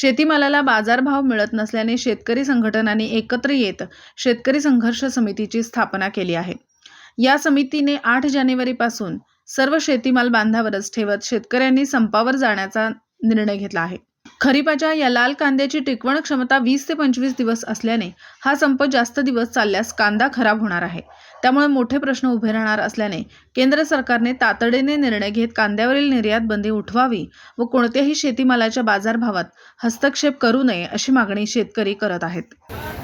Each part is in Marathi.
शेतीमालाला बाजारभाव मिळत नसल्याने शेतकरी संघटनांनी एकत्र येत शेतकरी संघर्ष समितीची स्थापना केली आहे. या समितीने आठ जानेवारीपासून सर्व शेतीमाल बांधावरच ठेवत शेतकऱ्यांनी संपावर जाण्याचा निर्णय घेतला आहे. खरीपाच्या या लाल कांद्याची टिकवण क्षमता वीस ते पंचवीस दिवस असल्याने हा संप जास्त दिवस चालल्यास कांदा खराब होणार आहे. त्यामुळे मोठे प्रश्न उभे राहणार असल्याने केंद्र सरकारने तातडीने निर्णय घेत कांद्यावरील निर्यात बंदी उठवावी व कोणत्याही शेतीमालाच्या बाजारभावात हस्तक्षेप करू नये अशी मागणी शेतकरी करत आहेत.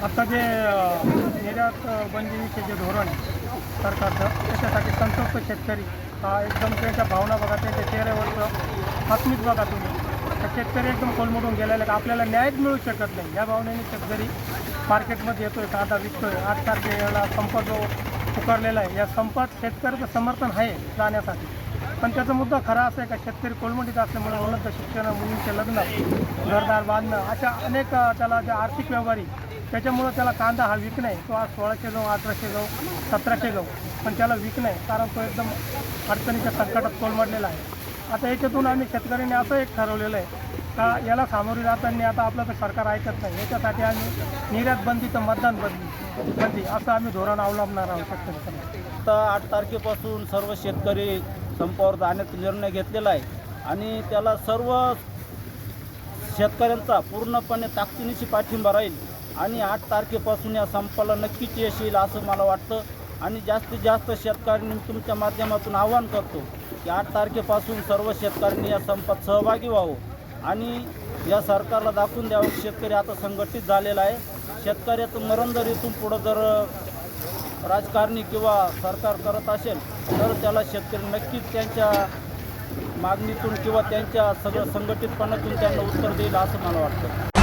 आता जे निर्यात बंदीचे जे धोरण आहे सरकारचं त्याच्यासाठी संतप्त शेतकरी हा एकदम त्यांच्या भावना बघा त्यांच्या चेहऱ्यावर अस्मित बघा तुम्ही. तर शेतकरी एकदम कोलमडून गेलेला आहे. आपल्याला न्यायच मिळू शकत नाही. या भावनेने शेतकरी मार्केटमध्ये येतोय. कांदा विकतोय. आठ तारखेला संप जो पुकारलेला आहे. या संपात शेतकऱ्याचं समर्थन आहे जाण्यासाठी. पण त्याचा मुद्दा खरा असा आहे का? शेतकरी कोलमडीत असल्यामुळे मुलांचं शिक्षण मुलींचे लग्न घरदार बांधणं अशा अनेक त्याला ज्या आर्थिक व्यवहारी त्याच्यामुळं त्याला कांदा हा विक नाही. तो आज सोळाशे जाऊ अठराशे जाऊ सतराशे जाऊ पण त्याला विक नाही. कारण तो एकदम अडचणीच्या संकटात कोलमडलेला आहे. आता याच्यातून आम्ही शेतकऱ्यांनी असं एक ठरवलेलं आहे का याला सामोरी जाताना आता आपलं तर सरकार ऐकत नाही. याच्यासाठी आम्ही निर्यात बंदी तर मतदान बंदी बंदी असं आम्ही धोरण अवलंबणार आहोत शेतकरी आता आठ तारखेपासून सर्व शेतकरी संपावर जाण्याचा निर्णय घेतलेला आहे आणि त्याला सर्व शेतकऱ्यांचा पूर्णपणे ताकदीनिशी पाठिंबा राहील आणि आठ तारखेपासून या संपाला नक्कीच यश येईल असं मला वाटतं. आणि जास्तीत जास्त शेतकऱ्यांनी तुमच्या माध्यमातून आवाहन करतो की आठ तारखेपासून सर्व शेतकऱ्यांनी या संपात सहभागी व्हावं. आणि या सरकारला दाखवून द्यावं की शेतकरी आता संघटित झालेला आहे. शेतकऱ्याचं मरण जर इथून पुढं जर राजकारणी किंवा सरकार करत असेल तर त्याला शेतकरी नक्कीच त्यांच्या मागणीतून किंवा त्यांच्या सगळं संघटितपणातून त्यांना उत्तर देईल असं मला वाटतं.